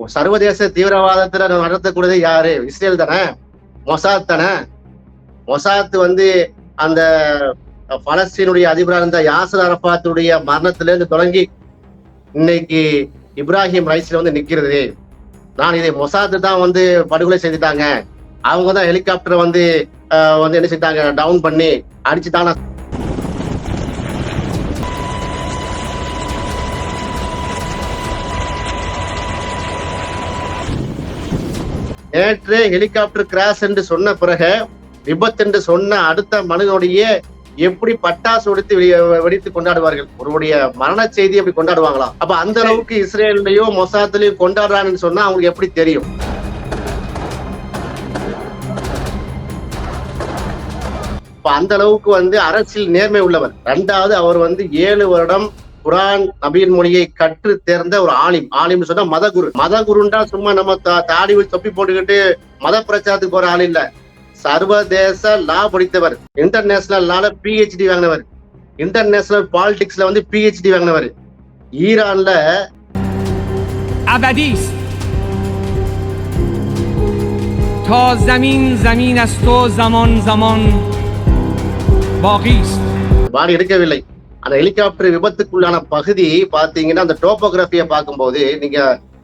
சர்வதேச தீவிரவாதத்துல நடத்தக்கூடியது யாரு? இஸ்ரேல் தானே? மொசாத் தானே? மொசாத் வந்து அந்த பலஸ்தீனுடைய அதிபராக இருந்த யாசர் அரபாத்துடைய மரணத்துல இருந்து தொடங்கி இன்னைக்கு இப்ராஹிம் ரைஸ்ல வந்து நிக்கிறது. நான் இதை மொசாத்து தான் வந்து படுகொலை செய்துட்டாங்க. அவங்க தான் ஹெலிகாப்டர் வந்து வந்து என்ன செஞ்சாங்க டவுன் பண்ணி அடிச்சுட்டாங்க. நேற்று ஹெலிகாப்டர் கிராஷ் என்று சொன்ன பிறகு விபத்து என்று சொன்ன அடுத்த மனிதனுடைய எப்படி பட்டாசு வெடித்து வெடி- வெடித்து கொண்டாடுவார்கள்? ஒருவருடைய மரண செய்தி அப்படி கொண்டாடுவாங்களா? அப்ப அந்த அளவுக்கு இஸ்ரேலையோ மொசாத்துலயோ கொண்டாடுறான்னு சொன்னா அவங்களுக்கு எப்படி தெரியும்? அந்த அளவுக்கு வந்து அரசியல் நேர்மை உள்ளவர். ரெண்டாவது அவர் வந்து ஏழு வருடம் குரான் நபியின் மொழியை கற்று தேர்ந்த ஒரு ஆலிம் ஆலிம் சொன்னா மதகுரு மதகுருண்டா சும்மா நம்ம தா- தாடி வச்சு தொப்பி போட்டுக்கிட்டு மத பிரச்சாரத்துக்கு போற ஆள் இல்ல சர்வதேச லா படித்தவர் இன்டர்நேஷனல் லால பிஹெச்டி வாங்கினவர் இன்டர்நேஷனல் பாலிடிக்ஸ்ல வந்து பிஹெச்டி வாங்கினவர் ஈரான்ல ابدی است تا زمین زمین است و زمان زمان باقی است பாடி எடுக்கவில்லை அந்த ஹெலிகாப்டர் விபத்துக்குள்ளான பகுதி பாத்தீங்கன்னா அந்த டோபோகிராஃபியை பார்க்கும்போது நீங்க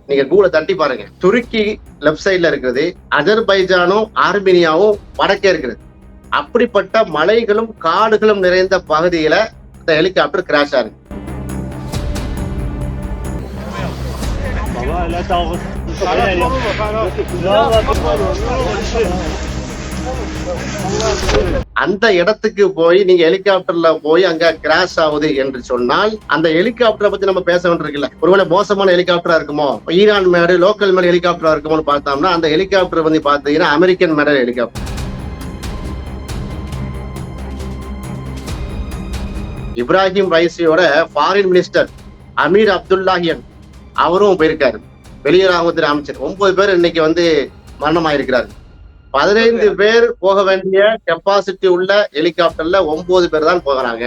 நீங்க கூகுள தட்டி பாருங்க. துருக்கி லெப்ட் சைட்ல இருக்கிறது அஜர்பைஜானும் ஆர்மீனியாவும் வடக்கே இருக்கிறது அப்படிப்பட்ட மலைகளும் காடுகளும் நிறைந்த பகுதியில இந்த ஹெலிகாப்டர் கிராஷ் ஆகுது. لا அந்த இடத்துக்கு போய் நீங்க ஹெலிகாப்டர்ல போய் அங்க கிராஷ் ஆகுது என்று சொன்னால் அந்த ஹெலிகாப்டரை பத்தி நம்ம பேச வேண்டியிருக்குல்ல ஒருவேளை மோசமான ஹெலிகாப்டரா இருக்குமோ? ஈரான் மேடு லோக்கல் மேடு ஹெலிகாப்டரா இருக்குமோன்னு பார்த்தோம்னா அந்த ஹெலிகாப்டர் வந்து பாத்தீங்கன்னா அமெரிக்கன் மேடல் ஹெலிகாப்டர். இப்ராஹிம் ரைசியோட ஃபாரின் மினிஸ்டர் அமீர் அப்துல்லாஹியன் அவரும் போயிருக்காரு. வெளியுறவுத்துறை அமைச்சர். ஒன்பது பேர் இன்னைக்கு வந்து மரணமாயிருக்கிறார் பதினைந்து பேர் போக வேண்டிய கெப்பாசிட்டி உள்ள ஹெலிகாப்டர்ல ஒன்பது பேர் தான் போகிறாங்க.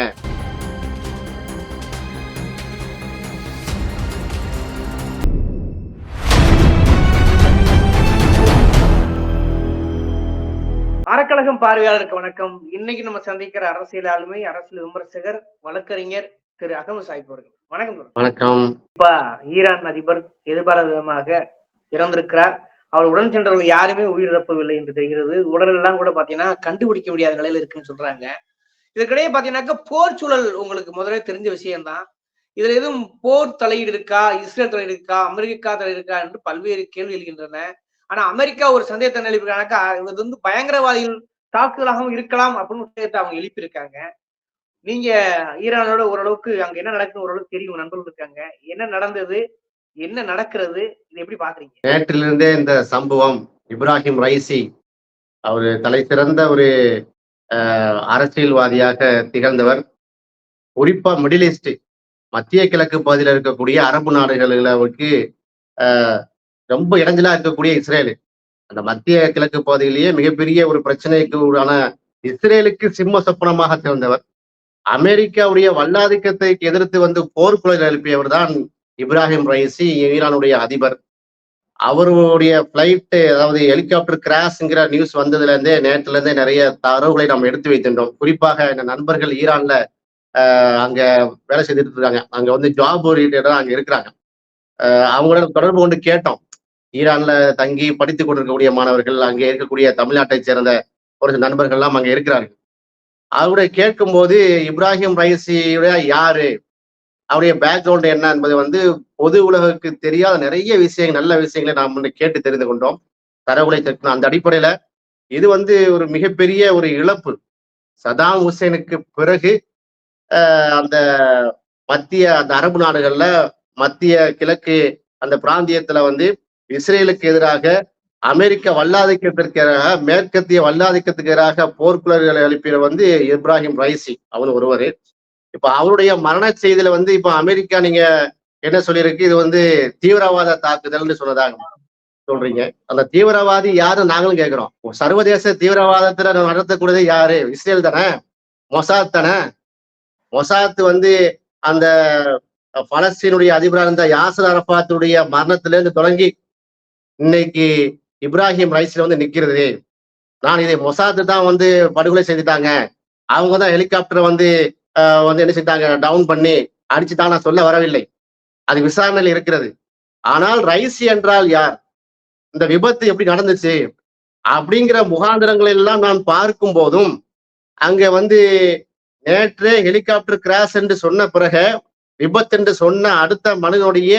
அறக்கழகம் பார்வையாளருக்கு வணக்கம். இன்னைக்கு நம்ம சந்திக்கிற அரசியல் ஆளுமை அரசியல் விமர்சகர் வழக்கறிஞர் திரு அகமது சாஹிப் அவர்கள். வணக்கம். வணக்கம். இப்ப ஈரான் அதிபர் எதிர்பாராத விதமாக இறந்திருக்கிறார். அவர் உடன் சென்றவர்கள் யாருமே உயிரிழப்பவில்லை என்று தெரிகிறது. உடலெல்லாம் கூட பாத்தீங்கன்னா கண்டுபிடிக்க முடியாத நிலையில இருக்குன்னு சொல்றாங்க. இதற்கிடையே பாத்தீங்கன்னாக்கா போர் சூழல் உங்களுக்கு முதலே தெரிஞ்ச விஷயம்தான். இதுல எதுவும் போர் தலையீடு இருக்கா இஸ்ரேல் தலையீடு இருக்கா அமெரிக்கா தலையீடு இருக்கா என்று பல்வேறு கேள்வி எழுகின்றன. ஆனா அமெரிக்கா ஒரு சந்தேகத்தை எழுப்பிருக்காங்கக்கா இது வந்து பயங்கரவாதிகள் தாக்குதலாகவும் இருக்கலாம் அப்படின்னு சந்தேகத்தை அவங்க எழுப்பியிருக்காங்க. நீங்க ஈரானோட ஓரளவுக்கு அங்க என்ன நடக்குன்னு ஓரளவுக்கு தெரியும் நண்பர்கள் இருக்காங்க. என்ன நடந்தது என்ன நடக்கிறது? இது எப்படி பாக்குறீங்க நேற்றிலிருந்தே இந்த சம்பவம் இப்ராஹிம் ரைசி அவர் தலை சிறந்த ஒரு அரசியல்வாதியாக திகழ்ந்தவர். குறிப்பா மிடில் ஈஸ்ட் மத்திய கிழக்கு பகுதியில் இருக்கக்கூடிய அரபு நாடுகளுக்கு அஹ், ரொம்ப இடைஞ்சலா இருக்கக்கூடிய இஸ்ரேலு. அந்த மத்திய கிழக்கு பகுதியிலேயே மிகப்பெரிய ஒரு பிரச்சனைக்கு உண்டான இஸ்ரேலுக்கு சிம்ம சொப்பனமாக திறந்தவர் அமெரிக்காவுடைய வல்லாதிக்கத்தை எதிர்த்து வந்து போர்க்குழல் எழுப்பியவர் தான் இப்ராஹிம் ரைசி ஈரானுடைய அதிபர். அவருடைய பிளைட் அதாவது ஹெலிகாப்டர் கிராஷ்ங்கிற நியூஸ் வந்ததுல இருந்தே இருந்தே நிறைய தரவுகளை நாம் எடுத்து வைத்திருந்தோம். குறிப்பாக இந்த நண்பர்கள் ஈரான்ல ஆஹ், அங்க வேலை செய்துட்டு இருக்காங்க அங்க வந்து ஜாப் ஓரியன்டா அங்க இருக்கிறாங்க. அவங்களோட தொடர்பு கொண்டு கேட்டோம். ஈரான்ல தங்கி படித்துக் கொண்டிருக்கக்கூடிய மாணவர்கள் அங்கே இருக்கக்கூடிய தமிழ்நாட்டை சேர்ந்த ஒரு சில நண்பர்கள்லாம் அங்க இருக்கிறார்கள். அவருடைய கேட்கும்போது இப்ராஹிம் ரைசியுடைய யாரு? அவருடைய பேக்ரவுண்ட் என்ன என்பது வந்து பொது உலகுக்கு தெரியாத நிறைய விஷயங்கள் நல்ல விஷயங்களை நாம் வந்து கேட்டு தெரிந்து கொண்டோம். தரவுகளை சேர்க்கணும் அந்த அடிப்படையில இது வந்து ஒரு மிகப்பெரிய ஒரு இழப்பு. சதாம் ஹுசேனுக்கு பிறகு ஆஹ், அந்த மத்திய அந்த அரபு நாடுகள்ல மத்திய கிழக்கு அந்த பிராந்தியத்துல வந்து இஸ்ரேலுக்கு எதிராக அமெரிக்க வல்லாதிக்கத்திற்கு எதிராக மேற்கத்திய வல்லாதிக்கத்துக்கு எதிராக போர்க்குழல்களை எழுப்பிய வந்து இப்ராஹிம் ரைசி. அவன் ஒருவர். இப்ப அவருடைய மரண செய்தியில வந்து இப்ப அமெரிக்கா நீங்க என்ன சொல்லியிருக்கு? இது வந்து தீவிரவாத தாக்குதல்னு சொன்னதாக சொல்றீங்க. அந்த தீவிரவாதி யாரு நாங்களும் கேட்கிறோம் சர்வதேச தீவிரவாதத்துல நடத்தக்கூடியது யாரு? இஸ்ரேல் தானே? மொசாத் தானே? மொசாத் வந்து அந்த பலஸ்தீனுடைய அதிபராக இருந்த யாசர் அரபாத்துடைய மரணத்திலிருந்து தொடங்கி இன்னைக்கு இப்ராஹிம் ரைஸ்ல வந்து நிக்கிறது. நான் இதை மொசாத்து தான் வந்து படுகொலை செய்துட்டாங்க. அவங்க தான் ஹெலிகாப்டர் வந்து வந்து என்ன செஞ்சாங்க? டவுன் பண்ணி அடிச்சு தான் நான் சொல்ல வரவில்லை. அது விசாரணையில் இருக்கிறது. ஆனால் ரைசி என்றால் யார்? இந்த விபத்து எப்படி நடந்துச்சு? அப்படிங்கிற முகாந்திரங்களை எல்லாம் நான் பார்க்கும் போதும் அங்க வந்து நேற்றே ஹெலிகாப்டர் கிராஷ் என்று சொன்ன பிறகு விபத்து என்று சொன்ன அடுத்த மனிதனுடைய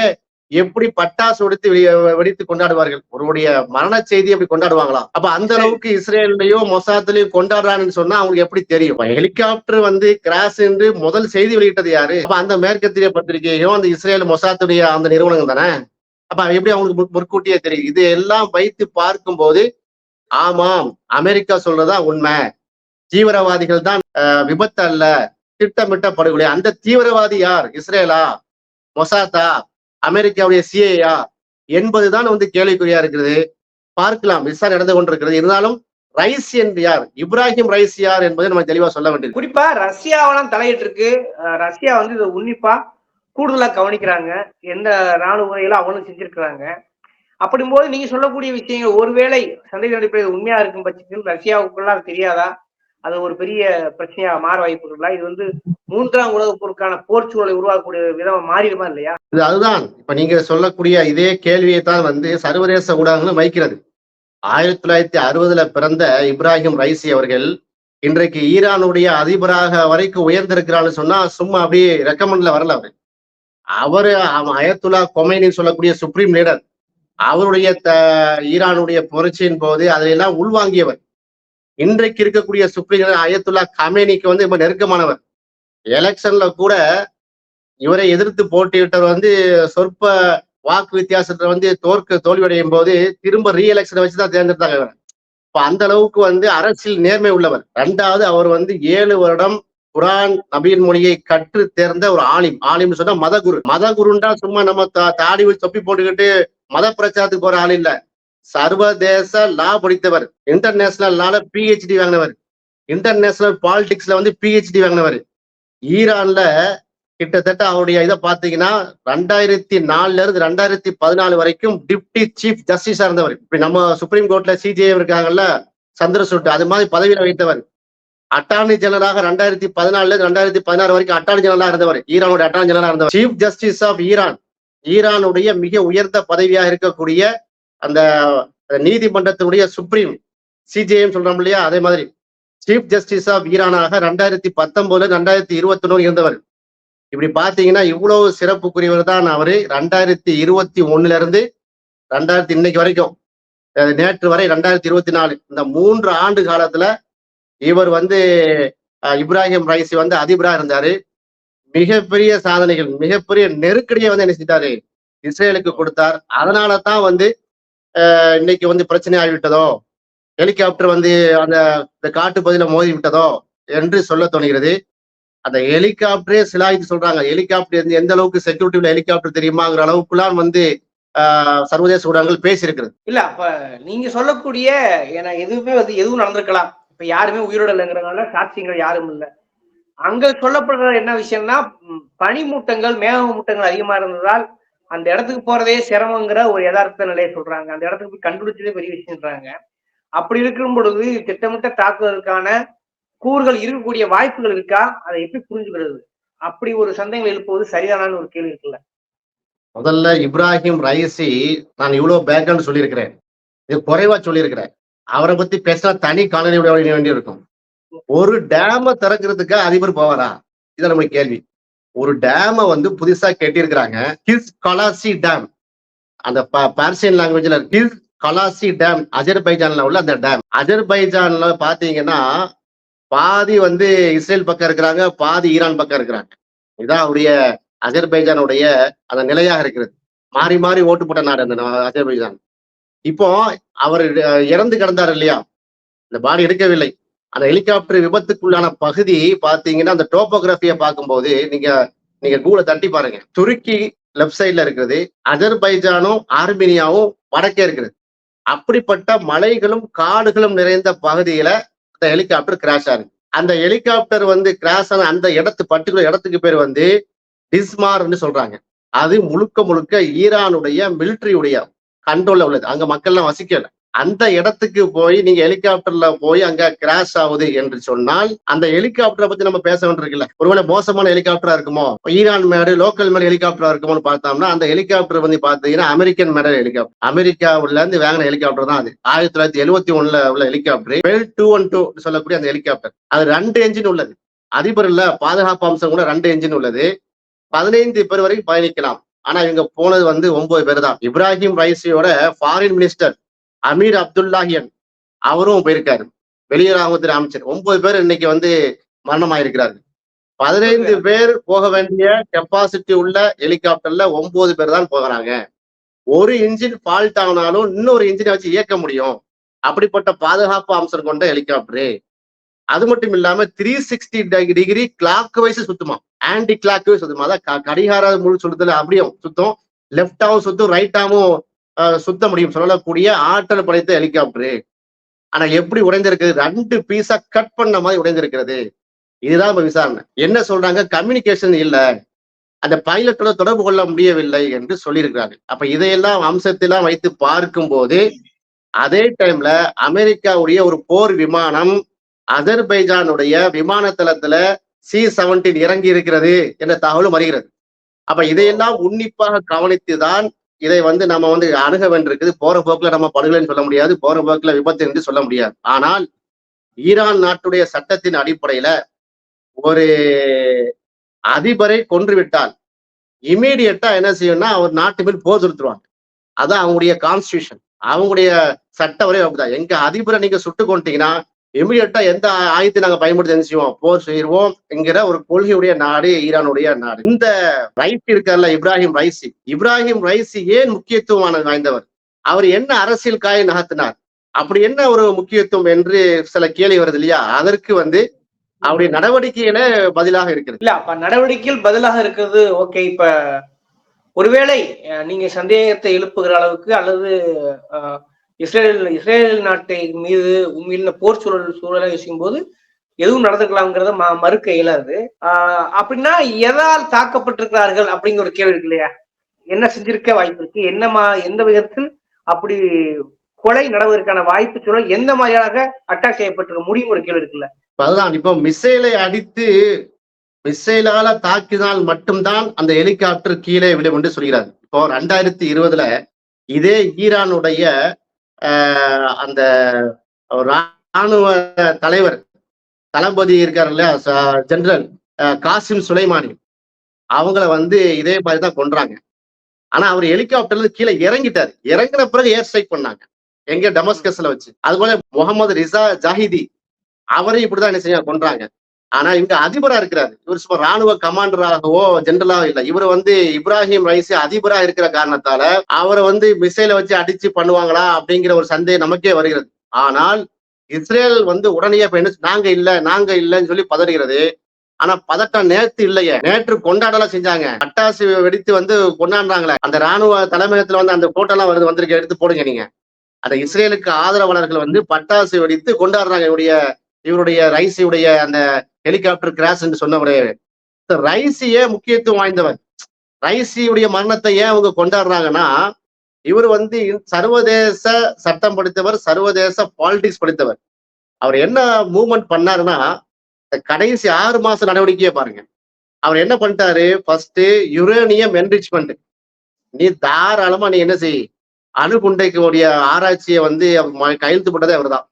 எப்படி பட்டாசு வெடித்து வெடி- வெடித்து கொண்டாடுவார்கள்? ஒருவருடைய மரண செய்தி எப்படி கொண்டாடுவாங்களா? அப்ப அந்த அளவுக்கு இஸ்ரேல்லையோ மொசாத்துலயோ கொண்டாடுறான்னு சொன்னா அவங்களுக்கு எப்படி தெரியும்? ஹெலிகாப்டர் வந்து கிராஷ் என்று முதல் செய்தி வெளியிட்டது யாரு? அப்ப அந்த மேற்கத்திய பத்திரிகையும் அந்த இஸ்ரேல் மொசாத்துடைய அந்த நிறுவனம் தானே? அப்ப எப்படி அவங்களுக்கு முன்கூட்டியே தெரியும்? இது எல்லாம் வைத்து பார்க்கும்போது ஆமாம் அமெரிக்கா சொல்றதா உண்மை. தீவிரவாதிகள் தான் விபத்து அல்ல திட்டமிட்ட படுகொலை அந்த தீவிரவாதி யார்? இஸ்ரேலா? மொசாத்தா? அமெரிக்காவுடைய சிஏயா என்பதுதான் வந்து கேள்விக்குறியா இருக்கிறது பார்க்கலாம். விசாரணை நடந்து கொண்டிருக்கிறது. இருந்தாலும் ரைஸ் என்று யார்? இப்ராஹிம் ரைஸ் யார் என்பதை நம்ம தெளிவா சொல்ல வேண்டியது. குறிப்பா ரஷ்யாவெல்லாம் தலையிட்டு இருக்கு ரஷ்யா வந்து இதை உன்னிப்பா கூடுதலா கவனிக்கிறாங்க. எந்த ராணுவ முறையில அவங்களும் செஞ்சிருக்கிறாங்க. அப்படிங்கும்போது நீங்க சொல்லக்கூடிய விஷயங்கள் ஒருவேளை சந்தை அடிப்படையில் உண்மையா இருக்கும் பட்சத்தில் ரஷ்யாவுக்குள்ள அது தெரியாதா? அது ஒரு பெரிய பிரச்சனையா மாற வாய்ப்பு இருக்குல்ல இது வந்து மூன்றாம் உலக போருக்கான போர் சூழலை உருவாக்கக்கூடிய விதமா மாறிடுமா இல்லையா? இது அதுதான். இப்ப நீங்க சொல்லக்கூடிய இதே கேள்வியை தான் வந்து சர்வதேச ஊடகங்களும் வைக்கிறது. ஆயிரத்தி தொள்ளாயிரத்தி அறுபதுல பிறந்த இப்ராஹிம் ரைசி அவர்கள் இன்றைக்கு ஈரானுடைய அதிபராக வரைக்கும் உயர்ந்திருக்கிறான்னு சொன்னா சும்மா அப்படியே ரெக்கமெண்ட்ல வரல அவரு. அவரு அயத்துல்லா கொமைனின்னு சொல்லக்கூடிய சுப்ரீம் லீடர் அவருடைய த ஈரானுடைய புரட்சியின் போது அதையெல்லாம் உள்வாங்கியவர். இன்றைக்கு இருக்கக்கூடிய சுப்ரீம் லீடர் அயத்துல்லா கமேனிக்கு வந்து ரொம்ப நெருக்கமானவர். எலெக்ஷன்ல கூட இவரை எதிர்த்து போட்டியிட்டவர் வந்து சொற்ப வாக்கு வித்தியாசத்துல வந்து தோற்க தோல்வியடையும் போது திரும்ப ரீஎலெக்ஷனை வச்சுதான் தேர்ந்தெடுத்தாங்க இவரை. இப்ப அந்த அளவுக்கு வந்து அரசியல் நேர்மை உள்ளவர். ரெண்டாவது அவர் வந்து ஏழு வருடம் குரான் நபியின் மொழியை கற்று தேர்ந்த ஒரு ஆலிம். ஆலிம்னு சொன்னா மதகுரு. மதகுருண்டா சும்மா நம்ம தா- தாடி தொப்பி போட்டுக்கிட்டு மத பிரச்சாரத்துக்கு போற ஆள் இல்ல. சர்வதேச லா படித்தவர். இன்டர்நேஷனல் லால பிஹெச்டி வாங்கினவர். இன்டர்நேஷனல் பாலிடிக்ஸ்ல வந்து பிஹெச்டி வாங்கினவர். ஈரான்ல கிட்டத்தட்ட அவருடைய இதை பார்த்தீங்கன்னா ரெண்டாயிரத்தி நாலுல இருந்து ரெண்டாயிரத்தி பதினாலு வரைக்கும் டிப்டி சீஃப் ஜஸ்டிஸா இருந்தவர். இப்படி நம்ம சுப்ரீம் கோர்ட்ல சிஜிஐ இருக்காங்கல்ல சந்திரசூட் அது மாதிரி பதவியில வைத்தவர் அட்டார்னி ஜெனரலாக ரெண்டாயிரத்தி பதினாலுல இருந்து ரெண்டாயிரத்தி பதினாறு வரைக்கும் அட்டார்னி ஜெனரலா இருந்தவர். ஈரானோட அட்டார்னி ஜெனரலா இருந்தவர். சீஃப் ஜஸ்டிஸ் ஆஃப் ஈரான் ஈரானுடைய மிக உயர்ந்த பதவியாக இருக்கக்கூடிய அந்த நீதிமன்றத்தினுடைய சுப்ரீம் சிஜேஎம் சொல்றோம் இல்லையா அதே மாதிரி. சீஃப் ஜஸ்டிஸ் ஆஃப் ஈரானாக ரெண்டாயிரத்தி பத்தொன்பதுல ரெண்டாயிரத்தி இருபத்தி ஒண்ணு இருந்தவர். இப்படி பாத்தீங்கன்னா இவ்வளவு சிறப்புக்குரியவர் தான் அவரு. ரெண்டாயிரத்தி இருபத்தி ஒண்ணுல இருந்து ரெண்டாயிரத்தி இன்னைக்கு வரைக்கும் நேற்று வரை ரெண்டாயிரத்தி இருபத்தி நாலு இந்த மூன்று ஆண்டு காலத்துல இவர் வந்து இப்ராஹிம் ரைசி வந்து அதிபரா இருந்தாரு. மிகப்பெரிய சாதனைகள் மிகப்பெரிய நெருக்கடியை வந்து என்ன செஞ்சிட்டாரு இஸ்ரேலுக்கு கொடுத்தார். அதனால தான் வந்து இன்னைக்கு வந்து பிரச்சனை ஆகிவிட்டதோ ஹெலிகாப்டர் வந்து அந்த இந்த காட்டு பகுதியில மோதி விட்டதோ என்று சொல்ல தோணுகிறது. அந்த ஹெலிகாப்டரே சிலாய்த்து சொல்றாங்க. ஹெலிகாப்டர் எந்த- எந்த அளவுக்கு செக்யூரிட்டி உள்ள ஹெலிகாப்டர் தெரியுமாங்கிற அளவுக்குலாம் வந்து சர்வதேச ஊடகங்கள் பேசியிருக்கிறது. இல்ல அப்ப நீங்க சொல்லக்கூடிய ஏன்னா எதுவுமே வந்து எதுவும் நடந்திருக்கலாம். இப்ப யாருமே உயிரோட சாட்சியங்கள் யாரும் இல்லை. அங்க சொல்லப்படுற என்ன விஷயம்னா பனிமூட்டங்கள் பனிமூட்டங்கள் மேகமூட்டங்கள் அதிகமா இருந்ததால் அந்த இடத்துக்கு போறதே சிரமங்கிற ஒரு யதார்த்த நிலையை சொல்றாங்க. அந்த இடத்துக்கு போய் கண்டுபிடிச்சதே பெரிய விஷயம்ன்றாங்க. அப்படி இருக்கும் பொழுது திட்டமிட்ட தாக்குவதற்கான கூறுகள் இருக்கக்கூடிய வாய்ப்புகள் இருக்கா? அதை எப்படி புரிஞ்சுக்கிறது? அப்படி ஒரு சந்தேகங்கள் எழுப்புவது சரிதானான்னு ஒரு கேள்வி இருக்குல்ல. முதல்ல இப்ராஹிம் ரைசி நான் இவ்வளவு பேக்ரவுண்ட் சொல்லியிருக்கிறேன். இது குறைவா சொல்லியிருக்கிறேன். அவரை பத்தி பேசினா தனி காலனி விட வேண்டி இருக்கும். ஒரு டேம திறக்கிறதுக்கு அதிபர் போவாரா? இது நம்ம கேள்வி. ஒரு டேம வந்து புதுசா கட்டியிருக்கிறாங்க கிஸ் கலாசி டேம். அந்த பார்சியன் லாங்குவேஜ்ல கிஸ் கலாசி டேம். அஜர்பைஜான்ல உள்ள அந்த டேம். அஜர்பைஜான்ல பாத்தீங்கன்னா பாதி வந்து இஸ்ரேல் பக்கம் இருக்கிறாங்க பாதி ஈரான் பக்கம் இருக்கிறாங்க. இதுதான் அவருடைய அஜர்பைஜானுடைய அந்த நிலையாக இருக்கிறது. மாறி மாறி ஓட்டு போட்ட நாடு அந்த அஜர்பைஜான் இப்போ அவர் இறந்து கிடந்தார் இல்லையா? இந்த பாடி எடுக்கவில்லை. அந்த ஹெலிகாப்டர் விபத்துக்குள்ளான பகுதி பாத்தீங்கன்னா அந்த டோபோகிராஃபியை பார்க்கும்போது நீங்க நீங்க கூட தட்டி பாருங்க. துருக்கி லெஃப்ட் சைட்ல இருக்கிறது அஜர்பைஜானும் ஆர்மீனியாவும் வடக்கே இருக்கிறது. அப்படிப்பட்ட மலைகளும் காடுகளும் நிறைந்த பகுதியில அந்த ஹெலிகாப்டர் கிராஷ் ஆகுது அந்த ஹெலிகாப்டர் வந்து கிராஷ் ஆன அந்த இடத்து பர்டிகுலர் இடத்துக்கு பேர் வந்து டிஸ்மார்னு சொல்றாங்க. அது முழுக்க முழுக்க ஈரானுடைய மிலிட்டரியுடைய கண்ட்ரோல்ல உள்ளது. அங்க மக்கள்லாம் வசிக்கல. அந்த இடத்துக்கு போய் நீங்க ஹெலிகாப்டர்ல போய் அங்க கிராஷ் ஆகுது என்று சொன்னால் அந்த ஹெலிகாப்டரை பத்தி நம்ம பேச வேண்டியிருக்குல்ல ஒருவேளை மோசமான ஹெலிகாப்டரா இருக்குமோ? ஈரான் மேடு லோக்கல் மேடு ஹெலிகாப்டரா இருக்குமோன்னு பார்த்தோம்னா அந்த ஹெலிகாப்டர் வந்து பாத்தீங்கன்னா அமெரிக்கன் மேடல் ஹெலிகாப்டர் அமெரிக்காவுல இருந்து வாங்கின ஹெலிகாப்டர் தான் அது. ஆயிரத்தி தொள்ளாயிரத்தி எழுபத்தி ஒண்ணுல உள்ள helicopter Bell two one two சொல்லக்கூடிய அந்த ஹெலிகாப்டர் அது ரெண்டு என்ஜின் உள்ளது. அதிபர் இல்ல பாதுகாப்பு அம்சம் கூட ரெண்டு என்ஜின் உள்ளது. பதினைந்து பேர் வரைக்கும் பயணிக்கலாம். ஆனா இவங்க போனது வந்து ஒன்பது பேர் தான். இப்ராஹிம் ரைசியோட ஃபாரின் மினிஸ்டர் அமீர் அப்துல்லாஹியன் அவரும் போயிருக்காரு. வெளியுறவுத்துறை அமைச்சர் ஒன்பது பேர் இன்னைக்கு வந்து மரணமாயிருக்கிறார்கள். பதினைந்து பேர் போக வேண்டிய கெப்பாசிட்டி உள்ள ஹெலிகாப்டர்ல ஒன்பது பேர் தான் போகிறாங்க. ஒரு இன்ஜின் ஃபால்ட் ஆனாலும் இன்னொரு இன்ஜினை வச்சு இயக்க முடியும். அப்படிப்பட்ட பாதுகாப்பு அம்சம் கொண்ட ஹெலிகாப்டரு அது மட்டும் இல்லாம three sixty degree clock wise சுத்துமா. ஆன்டி கிளாக் வைஸ் சுத்துமா. அதான் கடிகார முழு சுடுதல அப்படியும் சுத்தம். லெஃப்டாவும் சுத்தும் ரைட்டாவும் சுத்த முடியும். சொல்லக்கூடிய ஆற்றல் படைத்த ஹெலிகாப்டரு. ஆனா எப்படி உடைந்திருக்கிறது? ரெண்டு பீஸா கட் பண்ண மாதிரி உடைந்திருக்கிறது. இதுதான் இப்ப விசாரணை. என்ன சொல்றாங்க? கம்யூனிகேஷன் இல்ல. அந்த பைலட்டோட தொடர்பு கொள்ள முடியவில்லை என்று சொல்லியிருக்கிறாங்க அப்ப இதையெல்லாம் அம்சத்தெல்லாம் வைத்து பார்க்கும்போது அதே டைம்ல அமெரிக்காவுடைய ஒரு போர் விமானம் அஜர்பைஜானுடைய விமான தளத்துல சி செவன்டீன் இறங்கி இருக்கிறது என்ற தகவலும் வருகிறது. அப்ப இதையெல்லாம் உன்னிப்பாக கவனித்துதான் இதை வந்து நம்ம வந்து அணுக வேண்டியிருக்குது. போற போக்குல நம்ம படுகொலைன்னு சொல்ல முடியாது. போற போக்குல விபத்து என்று சொல்ல முடியாது. ஆனால் ஈரான் நாட்டுடைய சட்டத்தின் அடிப்படையில ஒரு அதிபரை கொன்று விட்டால் இமீடியட்டா என்ன செய்யணும்னா அவர் நாட்டு மேல் போர் தொடுத்துருவாங்க அதான் அவங்களுடைய கான்ஸ்டியூஷன் அவங்களுடைய சட்ட வரை அப்படிதான் எங்க அதிபரை நீங்க சுட்டு கொண்டீங்கன்னா இமிடியட்டா எந்த ஆயத்தை நாங்க பயன்படுத்தி என்ன செய்வோம் போர் செய்வோம் என்கிற ஒரு கொள்கையுடைய நாடு ஈரானுடைய நாடு. இந்த ரைசி இருக்கார்ல இப்ராஹிம் ரைசி. இப்ராஹிம் ரைசி ஏன் முக்கியத்துவமான வாய்ந்தவர்? அவர் என்ன அரசியல் காய நகர்த்தினார்? அப்படி என்ன ஒரு முக்கியத்துவம் என்று சில கேள்வி வருது இல்லையா? அதற்கு வந்து அவருடைய நடவடிக்கையில பதிலாக இருக்கிறது. இல்ல அப்ப நடவடிக்கையில் பதிலாக இருக்கிறது ஓகே இப்ப ஒருவேளை நீங்க சந்தேகத்தை எழுப்புகிற அளவுக்கு அல்லது இஸ்ரேல் இஸ்ரேல் நாட்டை மீது உண்மையில போர் சூழல் சூழலை போது எதுவும் நடந்துக்கலாம்ங்கிறத ம மறுக்க இயலாது. ஆஹ் அப்படின்னா எதால் தாக்கப்பட்டிருக்கிறார்கள் அப்படிங்கிற ஒரு கேள்வி இருக்கு இல்லையா? என்ன செஞ்சிருக்க வாய்ப்பு இருக்கு? என்ன மா எந்த விதத்தில் அப்படி கொலை நடவதற்கான வாய்ப்பு சூழல் எந்த மாதிரியாக அட்டாக் செய்யப்பட்டிருக்க முடியும் ஒரு கேள்வி இருக்குல்ல? அதுதான் இப்போ மிசைலை அடித்து மிசைலால தாக்கினால் மட்டும்தான் அந்த ஹெலிகாப்டர் கீழே விடும் என்று சொல்கிறார் இப்போ ரெண்டாயிரத்தி இருபதுல இதே ஈரானுடைய அந்த ராணுவ தலைவர் தளபதி இருக்கார் இல்லையா ஜென்ரல் ஜெனரல் காசிம் சுலைமானி. அவங்கள வந்து இதே மாதிரி தான் கொன்றாங்க. ஆனா அவர் ஹெலிகாப்டர்ல கீழே இறங்கிட்டாரு. இறங்கின பிறகு ஏர் ஸ்ட்ரைக் பண்ணாங்க. எங்க டமஸ்கஸ்ல வச்சு. அது போல முகமது ரிசா ஜாஹிதி அவரையும் இப்படிதான் என்ன செய்ய கொன்றாங்க. ஆனா இங்க அதிபரா இருக்கிறாரு. இவர் சும்மா ராணுவ கமாண்டராகவோ ஜெனரலாவோ இல்ல. இவர் வந்து இப்ராஹிம் ரைசி அதிபரா இருக்கிற காரணத்தால அவரை வந்து மிசைல வச்சு அடிச்சு பண்ணுவாங்களா அப்படிங்கிற ஒரு சந்தேகம் நமக்கே வருகிறது. ஆனால் இஸ்ரேல் வந்து உடனே இப்ப என்ன நாங்க இல்ல நாங்க இல்லைன்னு சொல்லி பதறுகிறது. ஆனா பதட்டம் நேத்து இல்லையே. நேற்று கொண்டாடலாம் செஞ்சாங்க. பட்டாசு வெடித்து வந்து கொண்டாடுறாங்களே. அந்த ராணுவ தலைமையகத்துல வந்து அந்த போட்டோலாம் வருது வந்திருக்க. எடுத்து போடுங்க நீங்க. அந்த இஸ்ரேலுக்கு ஆதரவாளர்கள் வந்து பட்டாசு வெடித்து கொண்டாடுறாங்க. இவருடைய இவருடைய ரைசியுடைய அந்த ஹெலிகாப்டர் கிராஷ் என்று சொன்னவரு ரைசியே முக்கியத்துவம் வாய்ந்தவர் ரைசியுடைய மரணத்தை ஏன் அவங்க கொண்டாடுறாங்கன்னா இவர் வந்து சர்வதேச சட்டம் படித்தவர் சர்வதேச பாலிடிக்ஸ் படித்தவர். அவர் என்ன மூவ்மெண்ட் பண்ணாருன்னா இந்த கடைசி ஆறு மாச நடவடிக்கையை பாருங்க. அவர் என்ன பண்ணிட்டாரு? ஃபர்ஸ்ட் யுரேனியம் என்ரிச்மெண்ட் நீ தாராளமா நீ என்ன செய்? அணுகுண்டைக்குடைய ஆராய்ச்சியை வந்து கையெழுத்து போட்டதே அவர்தான்.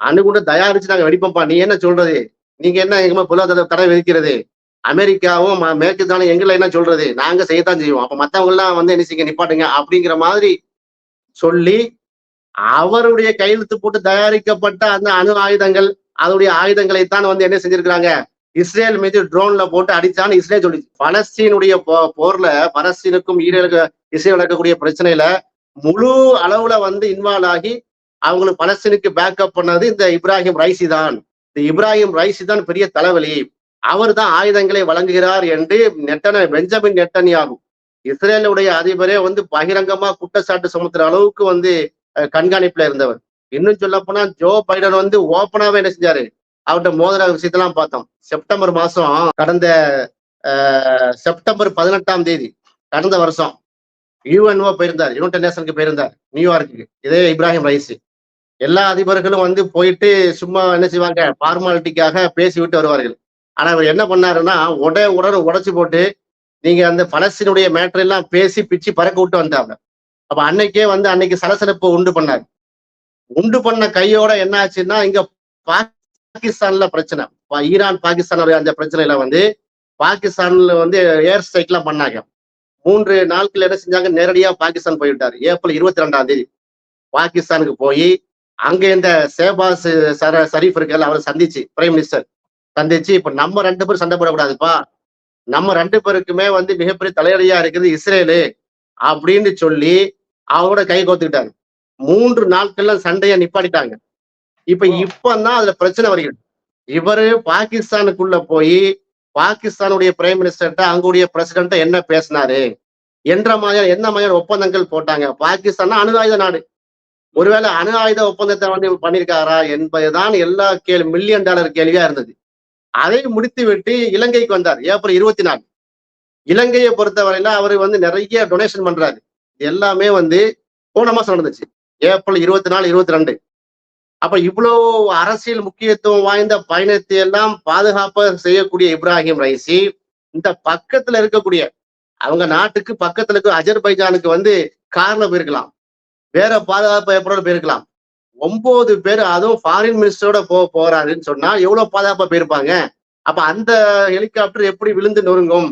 அணுகுண்டை தயாரிச்சு நாங்க வெடிப்போம்ப்பா. நீ என்ன சொல்றது? நீங்க என்ன எங்க பொருளாதார தடை விதிக்கிறது? அமெரிக்காவும் மேற்கு தானே எங்களை என்ன சொல்றது? நாங்க செய்யத்தான் செய்வோம். அப்ப மத்தவங்க எல்லாம் வந்து என்ன செய்ய நிப்பாட்டுங்க. அப்படிங்கிற மாதிரி சொல்லி அவருடைய கையெழுத்து போட்டு தயாரிக்கப்பட்ட அந்த அணு ஆயுதங்கள் அதனுடைய ஆயுதங்களைத்தான் வந்து என்ன செஞ்சிருக்கிறாங்க? இஸ்ரேல் மீது ட்ரோன்ல போட்டு அடிச்சான்னு இஸ்ரேல் சொல்லி பலஸ்தீனுடைய போ- போர்ல பலஸ்தீனுக்கும் ஈரலுக்கு இஸ்ரேல் நடக்கக்கூடிய பிரச்சனையில முழு அளவுல வந்து இன்வால்வ் ஆகி அவங்களுக்கு பலஸ்தீனுக்கு பேக்கப் பண்ணது இந்த இப்ராஹிம் ரைசி தான். இந்த இப்ராஹிம் ரைசி தான் பெரிய தலைவலி. அவர் தான் ஆயுதங்களை வழங்குகிறார் என்று நெட்டன பெஞ்சமின் நெட்டனியாகும் இஸ்ரேலுடைய அதிபரே வந்து பகிரங்கமா குற்றச்சாட்டு சுமத்துற அளவுக்கு வந்து கண்காணிப்புல இருந்தவர். இன்னும் சொல்ல போனா ஜோ பைடன் வந்து ஓப்பனாவே என்ன செஞ்சாரு? அவர்கிட்ட மோதிர விஷயத்தெல்லாம் பார்த்தோம். செப்டம்பர் மாசம் கடந்த செப்டம்பர் பதினெட்டாம் தேதி கடந்த வருஷம் யூஎன்ஓ போயிருந்தார். யுனைடெட் நேஷனுக்கு போயிருந்தார். நியூயார்க்கு இதே இப்ராஹிம் ரைசி. எல்லா அதிபர்களும் வந்து போயிட்டு சும்மா என்ன செய்வாங்க ஃபார்மாலிட்டிக்காக பேசி விட்டு வருவார்கள். ஆனா அவர் என்ன பண்ணாருன்னா உடனே உடனே உடைச்சு போட்டு நீங்க அந்த பலஸ்தீனுடைய மேட்டர் எல்லாம் பேசி பிச்சு பறக்க விட்டு வந்தாங்க. அப்ப அன்னைக்கே வந்து அன்னைக்கு சலசலப்பு உண்டு பண்ணாரு. உண்டு பண்ண கையோட என்ன ஆச்சுன்னா இங்க பாகிஸ்தான்ல பிரச்சனை. ஈரான் பாகிஸ்தான் அந்த பிரச்சனையில வந்து பாகிஸ்தான்ல வந்து ஏர் ஸ்ட்ரைக் எல்லாம் பண்ணாங்க. மூன்று நாட்கள் என்ன செஞ்சாங்க நேரடியா பாகிஸ்தான் போய்விட்டார். ஏப்ரல் இருபத்தி ரெண்டாம் தேதி. பாகிஸ்தானுக்கு போய் அங்க இந்த சேபாஸ் சர ஷரீஃப் இருக்கல அவரை சந்திச்சு பிரைம் மினிஸ்டர் சந்திச்சு இப்ப நம்ம ரெண்டு பேரும் சண்டை போடக்கூடாதுப்பா. நம்ம ரெண்டு பேருக்குமே வந்து மிகப்பெரிய தலைவலியா இருக்குது இஸ்ரேலு அப்படின்னு சொல்லி அவரோட கை கோத்துக்கிட்டாங்க மூன்று நாட்கள்ல சண்டையை நிப்பாட்டிட்டாங்க. இப்ப இப்பதான் அதுல பிரச்சனை வருகிறது. இவரு பாகிஸ்தானுக்குள்ள போய் பாகிஸ்தானுடைய பிரைம் மினிஸ்டர்கிட்ட அங்குடைய பிரசிடென்ட்ட என்ன பேசினாரு? என்ற மாதிரியான என்ன மாதிரியான ஒப்பந்தங்கள் போட்டாங்க? பாகிஸ்தான் அணு ஆயுத நாடு. ஒருவேளை அணு ஆயுத ஒப்பந்தத்தை வந்து பண்ணியிருக்காரா என்பதுதான் எல்லா கேள்வி மில்லியன் டாலர் கேள்வியா இருந்தது. அதை முடித்து விட்டு இலங்கைக்கு வந்தார் ஏப்ரல் இருபத்தி நாலு இலங்கையை பொறுத்தவரையில அவர் வந்து நிறைய டொனேஷன் பண்றாரு. இது எல்லாமே வந்து போன மாசம் நடந்துச்சு ஏப்ரல் இருபத்தி நாலு இருபத்தி ரெண்டு அப்ப இவ்வளவு அரசியல் முக்கியத்துவம் வாய்ந்த பயணத்தை எல்லாம் பாதுகாப்ப செய்யக்கூடிய இப்ராஹிம் ரைசி இந்த பக்கத்துல இருக்கக்கூடிய அவங்க நாட்டுக்கு பக்கத்துல இருக்க அஜர்பைஜானுக்கு வந்து கார்ல போயிருக்கலாம் வேற பாதுகாப்பு ஏற்பாடோட போயிருக்கலாம். ஒன்பது பேர் அதுவும் ஃபாரின் மினிஸ்டரோட போக போறாருன்னு சொன்னா எவ்வளவு பாதுகாப்பா போயிருப்பாங்க? அப்ப அந்த ஹெலிகாப்டர் எப்படி விழுந்து நொறுங்கும்?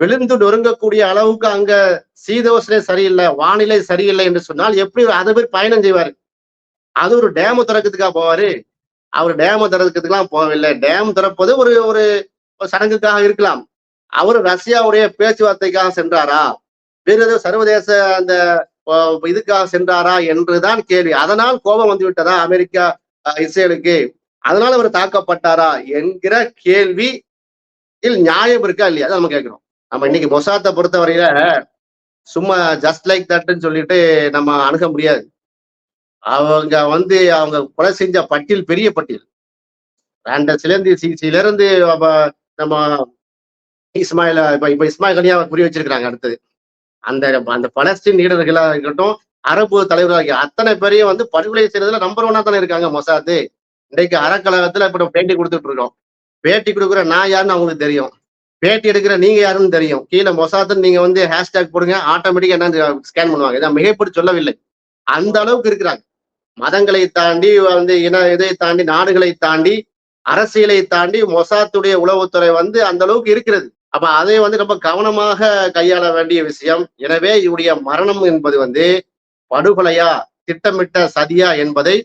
விழுந்து நொறுங்கக்கூடிய அளவுக்கு அங்க சீதோசனை சரியில்லை வானிலை சரியில்லை என்று சொன்னால் எப்படி அதை பேர் பயணம் செய்வாரு? அது ஒரு டேம் திறக்கிறதுக்காக போவாரு. அவர் டேம் திறக்கிறதுக்கெல்லாம் போகவில்லை. டேம் திறப்பது ஒரு ஒரு சடங்குக்காக இருக்கலாம். அவர் ரஷ்யாவுடைய பேச்சுவார்த்தைக்காக சென்றாரா? வேறு ஏதோ சர்வதேச அந்த இதுக்காக சென்றாரா என்றுதான் கேள்வி. அதனால் கோபம் வந்து விட்டதா அமெரிக்கா இஸ்ரேலுக்கு? அதனால அவர் தாக்கப்பட்டாரா என்கிற கேள்வி இல் நியாயம் இருக்கா இல்லையா? நம்ம கேட்கிறோம். நம்ம இன்னைக்கு மொசாத்தை பொறுத்தவரையில சும்மா ஜஸ்ட் லைக் தட்டுன்னு சொல்லிட்டு நம்ம அணுக முடியாது. அவங்க வந்து அவங்க கொலை செஞ்ச பட்டியல் பெரிய பட்டியல். அந்த சிலந்தி சிசில இருந்து நம்ம இஸ்மாயில இப்ப இப்ப இஸ்மாயில் கனியா புரிய வச்சிருக்கிறாங்க அடுத்தது. அந்த அந்த பலஸ்தீன் லீடர்களா இருக்கட்டும் அரபு தலைவர்களாக அத்தனை பேரையும் வந்து படுகொலை செய்யறதுல நம்பர் ஒன்னா தானே இருக்காங்க மொசாத்து இன்றைக்கு அறக்கழகத்துல இப்ப பேட்டி கொடுத்துட்டு இருக்கோம். பேட்டி கொடுக்குற நான் யாருன்னு அவங்களுக்கு தெரியும். பேட்டி எடுக்கிற நீங்க யாருன்னு தெரியும். கீழே மொசாத்துன்னு நீங்க வந்து ஹேஷ்டேக் போடுங்க ஆட்டோமேட்டிக்கா என்ன ஸ்கேன் பண்ணுவாங்க. இதான் மிகைப்படி சொல்லவில்லை. அந்த அளவுக்கு இருக்கிறாங்க. மதங்களை தாண்டி வந்து இன இதை தாண்டி நாடுகளை தாண்டி அரசியலை தாண்டி மொசாத்துடைய உளவுத்துறை வந்து அந்த அளவுக்கு இருக்கிறது. அப்ப அதை வந்து ரொம்ப கவனமாக கையாள வேண்டிய விஷயம். எனவே இவருடைய மரணம் என்பது வந்து படுகொலையா திட்டமிட்ட சதியா என்பதை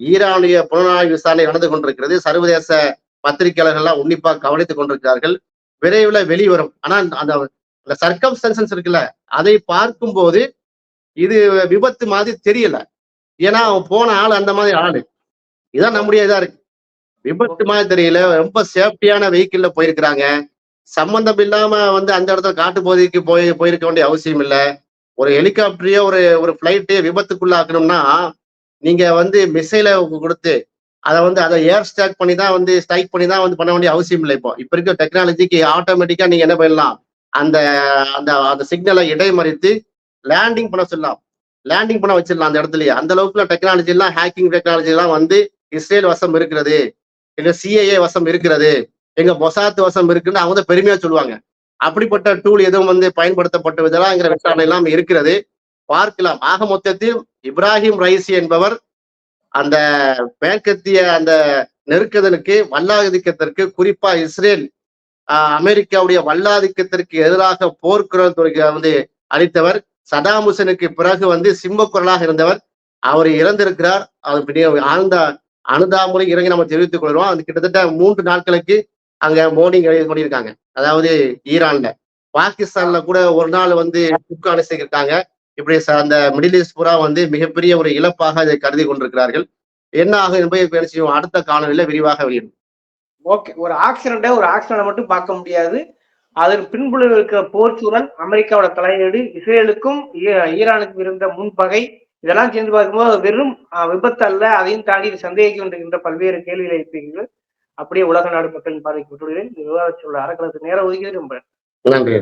ஈரானுடைய புலனாய்வு விசாரணை நடந்து கொண்டிருக்கிறது. சர்வதேச பத்திரிகையாளர்கள்லாம் உன்னிப்பா கவனித்துக் கொண்டிருக்கிறார்கள். விரைவில் வெளிவரும். ஆனா அந்த அந்த சர்க்கம்ஸ்டன்சஸ் இருக்குல்ல அதை பார்க்கும்போது இது விபத்து மாதிரி தெரியல. ஏன்னா அவன் போன ஆள் அந்த மாதிரி ஆளு. இதான் நம்முடைய இதா இருக்கு. விபத்து மாதிரி தெரியல. ரொம்ப சேஃப்டியான வெஹிக்கிள்ல போயிருக்கிறாங்க. சம்பந்தம் இல்லாம வந்து அந்த இடத்துல காட்டு பகுதிக்கு போய் போயிருக்க வேண்டிய அவசியம் இல்லை. ஒரு ஹெலிகாப்டரையோ ஒரு ஒரு ஃப்ளைட்டையோ விபத்துக்குள்ளாக்கணும்னா நீங்க வந்து மிசைல கொடுத்து அதை வந்து அதை ஏர் ஸ்டாக் பண்ணி தான் வந்து ஸ்ட்ரைக் பண்ணி தான் வந்து பண்ண வேண்டிய அவசியம் இல்லை இப்போ. இப்ப இருக்க டெக்னாலஜிக்கு ஆட்டோமேட்டிக்கா நீங்க என்ன பண்ணலாம்? அந்த அந்த அந்த சிக்னலை இடைமறித்து லேண்டிங் பண்ண சொல்லலாம். லேண்டிங் பண்ண வச்சிடலாம் அந்த இடத்துலயே. அந்த அளவுக்குள்ள டெக்னாலஜி எல்லாம் ஹேக்கிங் டெக்னாலஜி எல்லாம் வந்து இஸ்ரேல் வசம் இருக்கிறது. எங்க சிஏஏ வசம் இருக்கிறது. எங்க மொசாத்து வசம் இருக்குன்னு அவங்க தான் பெருமையா சொல்லுவாங்க. அப்படிப்பட்ட டூல் எதுவும் வந்து பயன்படுத்தப்பட்ட விதலாங்கிற விசாரணை எல்லாம் இருக்கிறது. பார்க்கலாம். ஆக மொத்தத்தில் இப்ராஹிம் ரைசி என்பவர் அந்த மேற்கத்திய அந்த நெருக்குதலுக்கு வல்லாதிக்கத்திற்கு குறிப்பா இஸ்ரேல் ஆஹ், அமெரிக்காவுடைய வல்லாதிக்கத்திற்கு எதிராக போர்க்குரல் துறைக்கு வந்து அளித்தவர். சதாம் ஹுசனுக்கு பிறகு வந்து சிம்ம குரலாக இருந்தவர். அவர் இறந்திருக்கிறார். அது ஆழ்ந்த அனுதாமுறை இறங்கி நம்ம தெரிவித்துக் கொள்கிறோம். அது கிட்டத்தட்ட மூன்று நாட்களுக்கு அங்க மோர்னிங் பண்ணியிருக்காங்க. அதாவது ஈரான்ல. பாகிஸ்தான்ல கூட ஒரு நாள் வந்து புக் அனுசரிக்கிறாங்க இப்படி அந்த மிடில் ஈஸ்ட் பூரா வந்து மிகப்பெரிய ஒரு இழப்பாக இதை கருதி கொண்டிருக்கிறார்கள். என்ன ஆகும் என்பதை இப்ப அடுத்த காணொலியில விரிவாக வெளியிடும் ஓகே. ஒரு ஆக்சிடென்ட்டை ஒரு ஆக்சிடென்ட் மட்டும் பார்க்க முடியாது. அதன் பின்புல இருக்கிற போர்ச்சூழல் அமெரிக்காவோட தலையீடு இஸ்ரேலுக்கும் ஈரானுக்கும் இருந்த முன்பகை இதெல்லாம் சேர்ந்து பார்க்கும்போது வெறும் விபத்து அல்ல அதையும் தாண்டி சந்தேகிக்கின்ற பல்வேறு கேள்விகளை எழுப்பீர்கள் அப்படியே உலக நாடு மக்களின் பார்வைக்கு விட்டுவிடுகிறேன். இந்த விவாதத்தில் உள்ள அறக்கலத்து நேரம் ஒதுக்கியது ரொம்ப நன்றி.